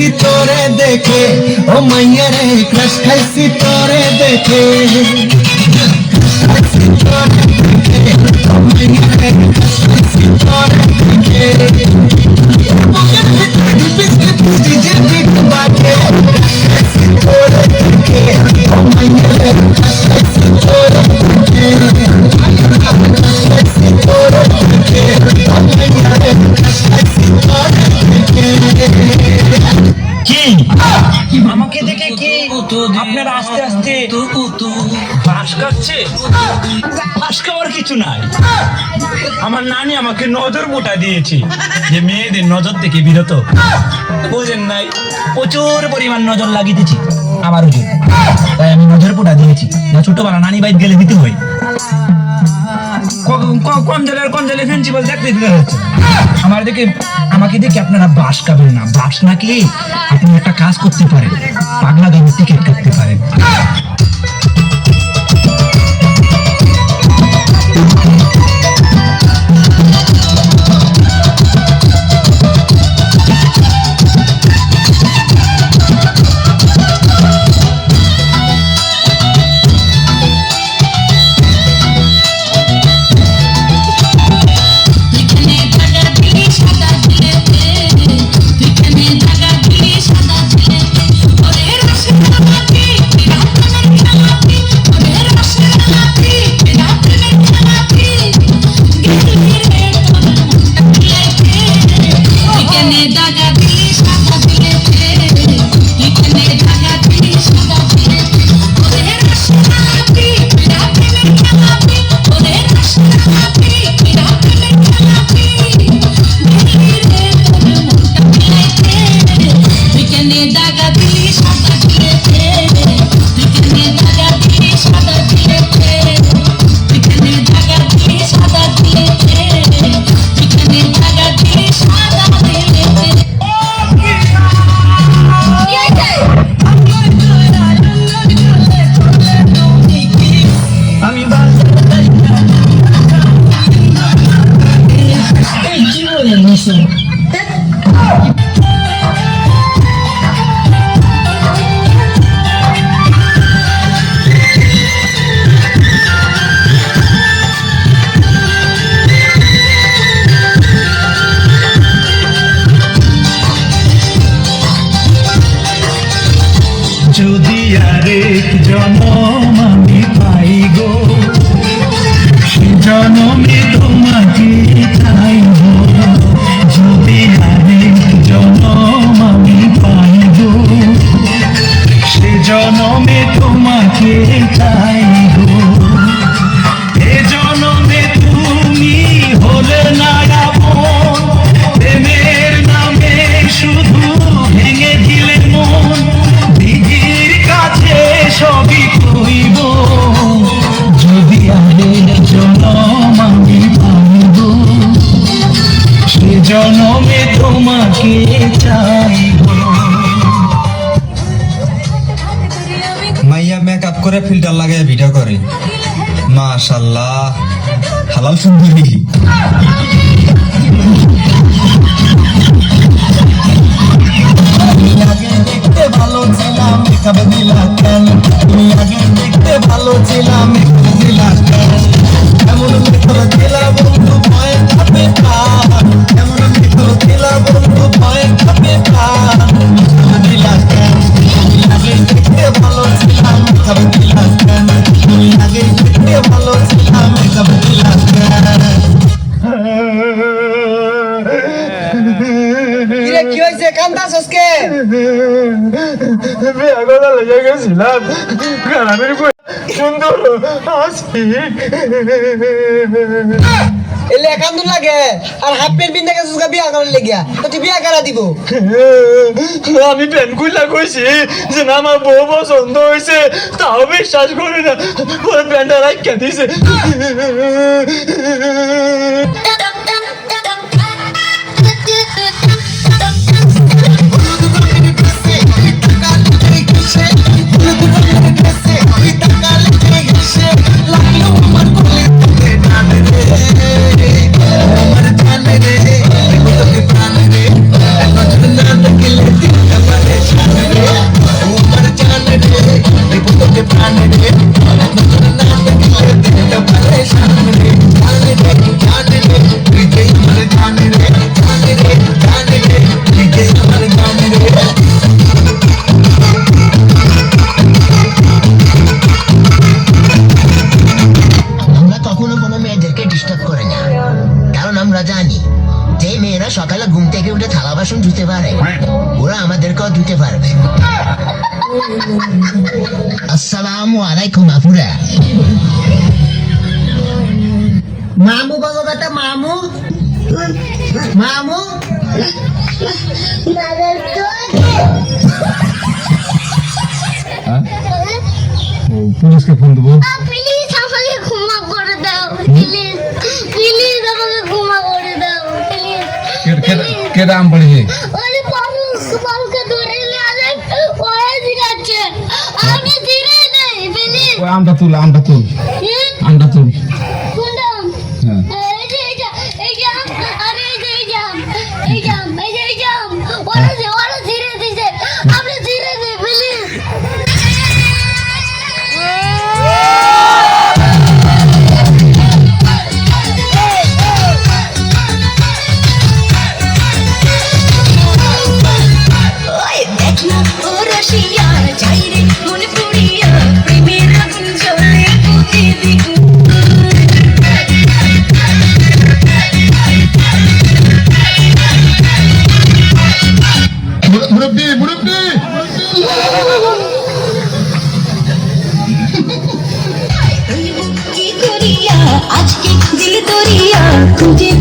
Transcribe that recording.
कैसी तोरे देखे ओ मैया रे क्रश कैसी तोरे देखे कैसी আপনারা আস্তে আস্তে কিছু নাই। আমার নানি আমাকে নজর মোটা দিয়েছে যে মেয়েদের নজর থেকে বিরত। বোঝেন নাই প্রচুর পরিমাণ নজর লাগিতেছি আমার ওজন তাই আমি নজর পোটা দিয়েছি। ছোটবেলা নানি বাইক গেলে দিতে হয়। কোন জেলার কোন জেলার প্রিন্সিপাল হচ্ছে। আমার দেখে আমাকে দেখে আপনারা বাস কাবেন না। বাস না কি আপনি একটা কাজ করতে পারেন। পাগলা গাড়ি টিকিট করতে পারেন। করে ফিল্টার লাগায় ভিডিও করে। মাশাল্লাহ। হালাল সুন্দরী। ভালো ছিলাম তুমি আগে দেখতে ভালো ছিলাম বিয়া করা লেগে গেছিলাম গ্রামের সুন্দর হাসি এলে একান্দুর লাগে। আর হাফ প্যান্ট পিন্ধে গেছিস বিয়া করার লেগিয়া। তো তুই বিয়া করা দিব। আমি প্যান খুললা কইছি যে না আমার বউ পছন্দ হয়েছে তাও বিশ্বাস করি না। ওর প্যান্টটা রাখা দিছে। বাসন ধুতে পারে ওরা আমাদের কথা ধুতে পারবে। আসসালাম আলাইকুম আপুরা। মামু বলো কথা মামু। মামু। হ্যাঁ? পুলিশকে ফোন দেবো। প্লিজ আমাকে ক্ষমা করে দাও প্লিজ নেই প্লিজ ওই আমটা তুল আমটা তুল আমটা তুল tujhe